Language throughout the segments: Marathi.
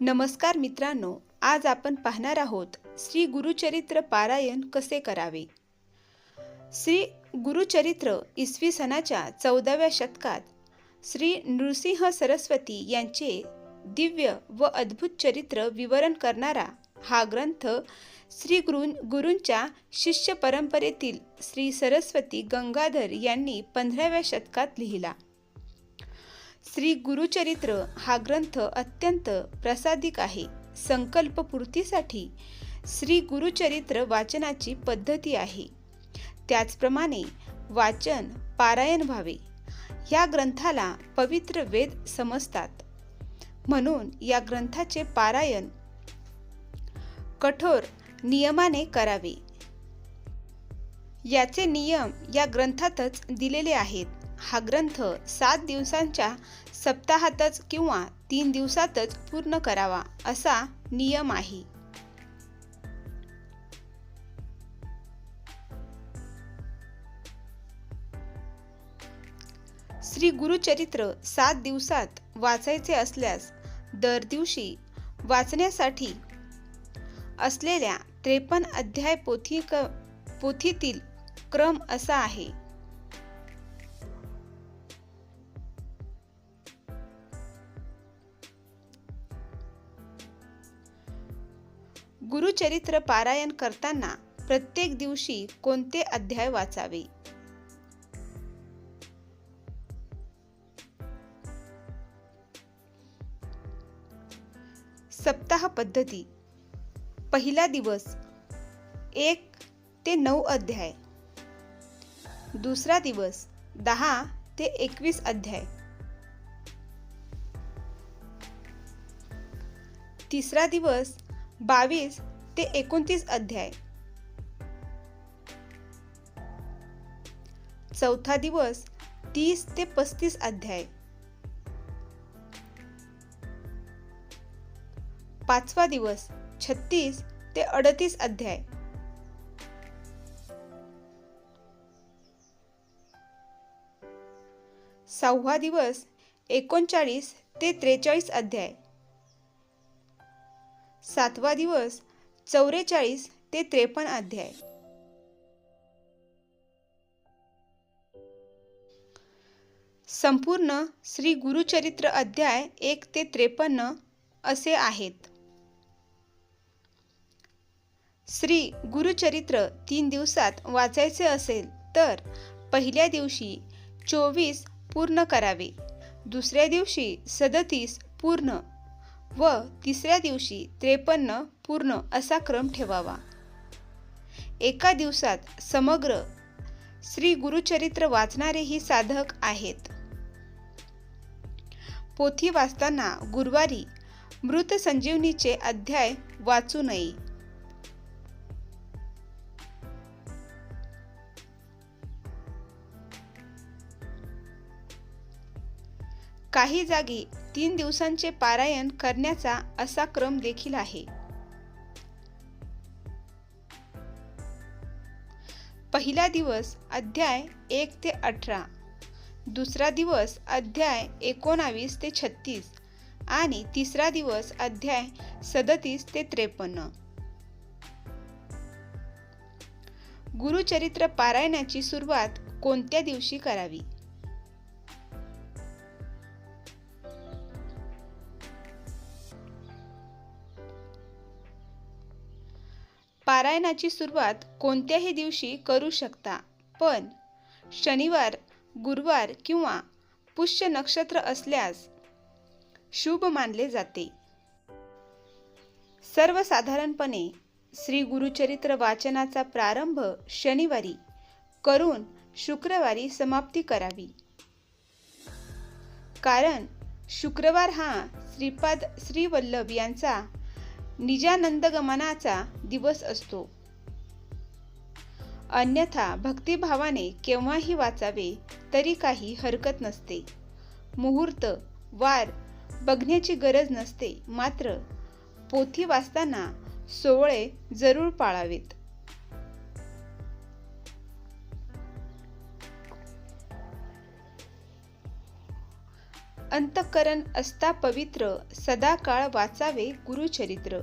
नमस्कार मित्रांनो आज आपण पाहणार आहोत श्री गुरुचरित्र पारायण कसे करावे? श्री गुरुचरित्र इसवी सनाच्या चौदाव्या शतकात श्री नृसिंह सरस्वती यांचे दिव्य व अद्भुत चरित्र विवरण करणारा हा ग्रंथ श्री गुरु गुरूंच्या शिष्य परंपरेतील श्री सरस्वती गंगाधर यांनी पंधराव्या शतकात लिहिला. श्री गुरुचरित्र हा ग्रंथ अत्यंत प्रसादिक आहे. संकल्पपूर्तीसाठी श्री गुरुचरित्र वाचनाची पद्धती आहे. त्याचप्रमाणे वाचन पारायण व्हावे या ग्रंथाला पवित्र वेद समजतात. म्हणून या ग्रंथाचे पारायण कठोर नियमाने करावे. याचे नियम या ग्रंथातच दिलेले आहेत. हा ग्रंथ सात दिवसांच्या सप्ताहातच किंवा तीन दिवसातच पूर्ण करावा असा नियम आहे. श्री गुरुचरित्र सात दिवसात वाचायचे असल्यास दर दिवशी वाचण्यासाठी असलेल्या त्रेपन्न अध्याय पोथी क पोथीतील क्रम असा आहे. गुरुचरित्र पारायण करताना प्रत्येक दिवशी कोणते अध्याय वाचावे? सप्ताह पद्धती. पहिला दिवस एक ते नऊ अध्याय. दुसरा दिवस दहा ते एकवीस अध्याय. तिसरा दिवस बावीस ते एकोणतीस अध्याय. चौथा दिवस तीस ते पस्तीस अध्याय. पाचवा दिवस छत्तीस ते अडतीस अध्याय. सहावा दिवस एकोणचाळीस ते त्रेचाळीस अध्याय. सातवा दिवस चौवेचाळीस ते त्रेपन्न अध्याय. संपूर्ण श्री गुरुचरित्र अध्याय एक ते त्रेपन्न असे आहेत. श्री गुरुचरित्र तीन दिवसात वाचायचे असेल तर पहिल्या दिवशी चोवीस पूर्ण करावे दुसऱ्या दिवशी सदतीस पूर्ण व तिसऱ्या दिवशी त्रेपन्न पूर्ण असा क्रम ठेवावा. एका दिवसात समग्र श्री गुरुचरित्र वाचणारेही साधक आहेत. पोथी वाचताना गुरुवारी मृत संजीवनीचे अध्याय वाचू नये. काही जागी तीन दिवसांचे पारायण करण्याचा असा क्रम देखील आहे. पहिला दिवस अध्याय एक ते अठरा दुसरा दिवस अध्याय एकोणावीस ते छत्तीस आणि तिसरा दिवस अध्याय सदतीस ते त्रेपन्न. गुरुचरित्र पारायणाची सुरुवात कोणत्या दिवशी करावी? पारायणाची सुरुवात कोणत्याही दिवशी करू शकता. पण शनिवार गुरुवार किंवा पुष्य नक्षत्र असल्यास शुभ मानले जाते. सर्वसाधारणपणे श्री गुरुचरित्र वाचनाचा प्रारंभ शनिवारी करून शुक्रवारी समाप्ती करावी. कारण शुक्रवार हा श्रीपाद श्रीवल्लभ यांचा निजानंदगमनाचा दिवस असतो. अन्यथा भक्तिभावाने केव्हाही वाचावे तरी काही हरकत नसते. मुहूर्त वार बघण्याची गरज नसते. मात्र पोथी वाचताना सोवळे जरूर पाळावेत. अंतकरण असता पवित्र सदाकाळ वाचावे गुरुचरित्र.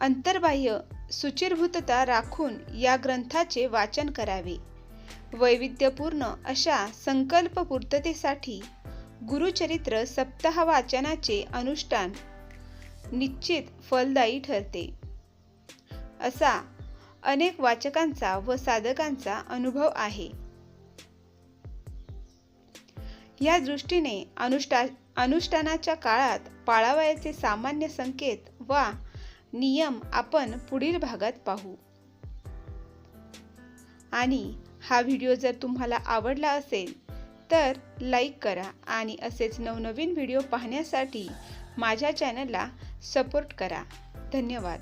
अंतर्बाह्य सुचिरभूतता राखून या ग्रंथाचे वाचन करावे. वैविध्यपूर्ण अशा संकल्प पूर्ततेसाठी गुरुचरित्र सप्ताह वाचनाचे अनुष्ठान निश्चित फलदायी ठरते. असा अनेक वाचकांचा व साधकांचा अनुभव आहे. या दृष्टीने अनुष्ठा अनुष्ठानाच्या काळात पाळावयाचे सामान्य संकेत वा नियम आपण पुढील भागात पाहू. आणि हा व्हिडिओ जर तुम्हाला आवडला असेल तर लाईक करा आणि असेच नवनवीन व्हिडिओ पाहण्यासाठी माझ्या चॅनलला सपोर्ट करा. धन्यवाद.